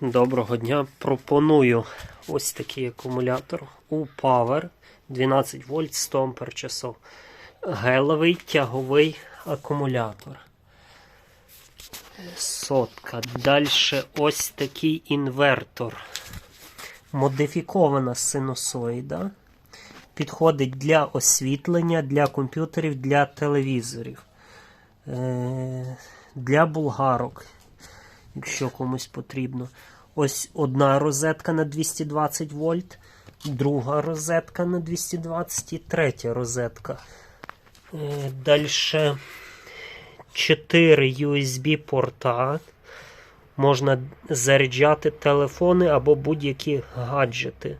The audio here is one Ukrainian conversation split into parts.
Доброго дня. Пропоную ось такий акумулятор у Power 12 вольт 100 ампер часов. Гелевий тяговий акумулятор. Сотка. Далі ось такий інвертор. Модифікована синусоїда. Підходить для освітлення, для комп'ютерів, для телевізорів, Е, для булгарок якщо комусь потрібно. Ось одна розетка на 220 вольт, друга розетка на 220 і третя розетка. Е, Далі 4 USB порта. Можна заряджати телефони або будь-які гаджети.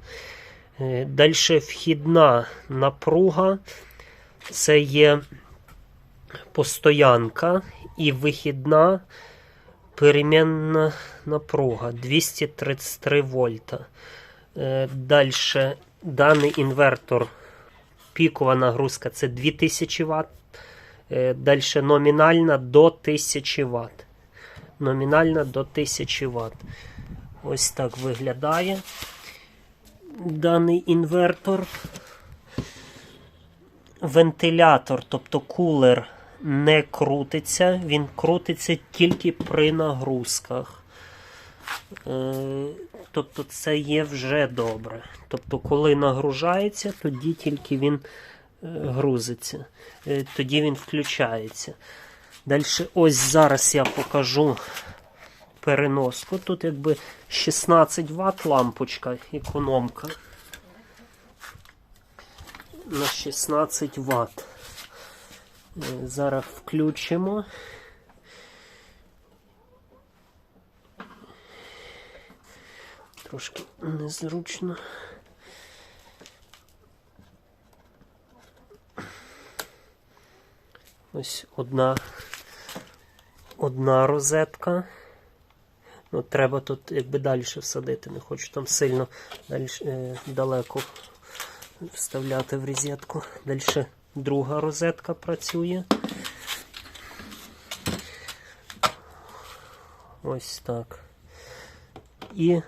Далі вхідна напруга. Це є постоянка і вихідна перемінна напруга 233 вольта. Далі даний інвертор, пікова нагрузка це 2000 Вт. Далі номінальна до 1000 Вт. Номінальна до 1000 Вт. Ось так виглядає даний інвертор. Вентилятор, тобто кулер не крутиться, він крутиться тільки при нагрузках. Е, Тобто це є вже добре. Тобто, коли нагружається, тоді тільки він е, грузиться, Е, тоді він включається. Далі, ось зараз я покажу переноску. Тут якби 16 Вт лампочка, економка. На 16 Вт. Зараз включимо. Трошки незручно. Ось одна одна розетка. Ну, треба тут якби далі всадити. Не хочу там сильно далі, е, далеко вставляти в розетку. Далі друга розетка працює. Ось так. І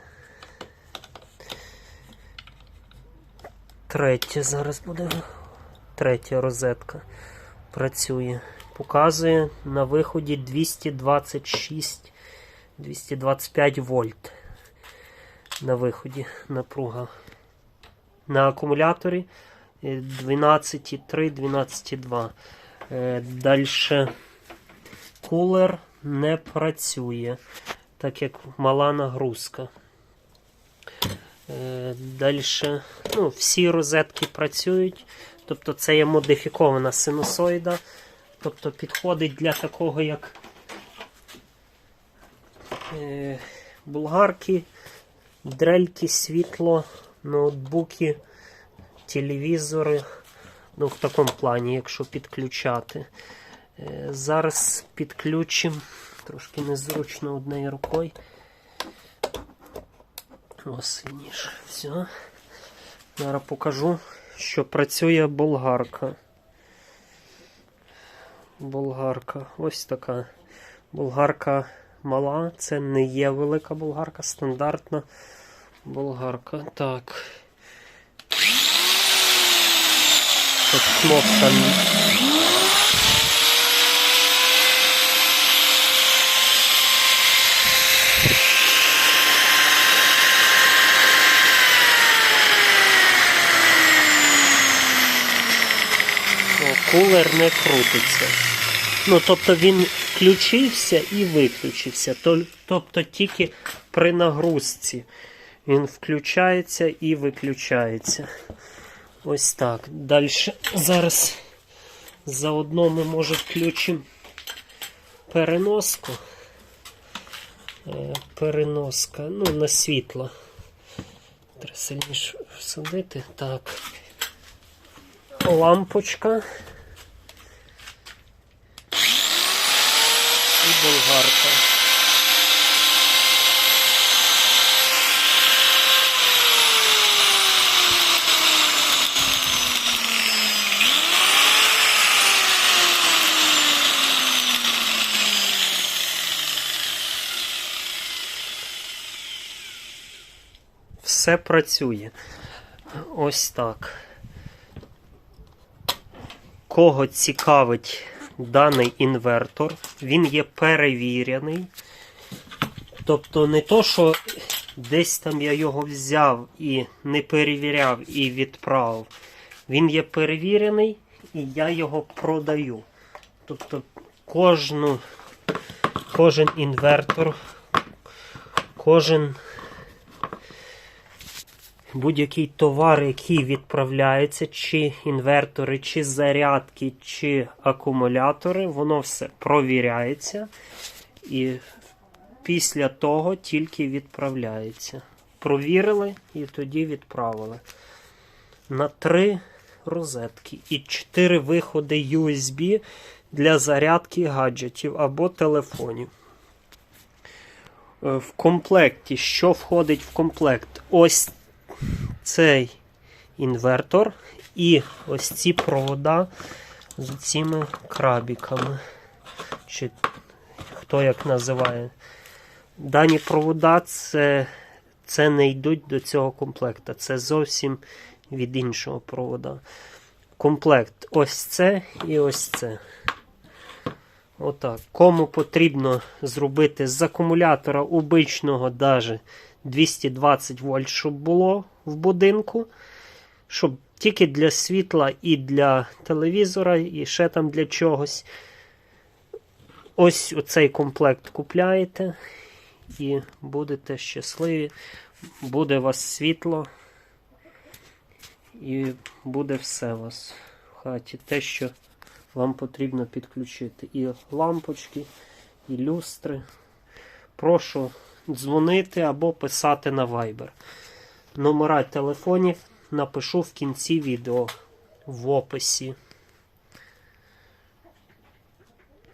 третя зараз буде. Третя розетка працює. Показує на виході 226 225 вольт. На виході напруга. На акумуляторі 12,3, 12,2. Далі кулер не працює, так як мала нагрузка. Далі ну, всі розетки працюють. Тобто це є модифікована синусоїда. Тобто підходить для такого, як е, булгарки, дрельки, світло, ноутбуки, телевізори. Ну, в такому плані, якщо підключати. Е, зараз підключимо, трошки незручно однією рукою. Ось ніж. Все. Зараз покажу, що працює болгарка. Болгарка. Ось така. Болгарка мала, це не є велика болгарка, стандартна болгарка. Так. Тут кнопка. О, Кулер не крутиться. Ну, тобто він включився і виключився. Тобто тільки при нагрузці він включається і виключається. Ось так. Далі зараз заодно ми може включимо переноску. Е, Переноска, ну, на світло. Треба сильніше всадити. Так. Лампочка. І болгарка. Все працює. Ось так. Кого цікавить даний інвертор, він є перевірений. Тобто не то, що десь там я його взяв і не перевіряв і відправив. Він є перевірений і я його продаю. Тобто кожну, кожен інвертор, кожен будь-який товар, який відправляється, чи інвертори, чи зарядки, чи акумулятори, воно все провіряється і після того тільки відправляється. Провірили і тоді відправили. На три розетки і чотири виходи USB для зарядки гаджетів або телефонів. Е, В комплекті, що входить в комплект? Ось цей інвертор і ось ці провода з цими крабіками. Чи хто як називає. Дані провода це, це не йдуть до цього комплекта. Це зовсім від іншого провода. Комплект ось це і ось це. Отак. Кому потрібно зробити з акумулятора обичного даже 220 вольт, щоб було в будинку, щоб тільки для світла і для телевізора, і ще там для чогось. Ось оцей комплект купляєте і будете щасливі. Буде у вас світло, і буде все у вас в хаті. Те, що вам потрібно підключити. І лампочки, і люстри. Прошу дзвонити або писати на Viber. Номера телефонів напишу в кінці відео в описі.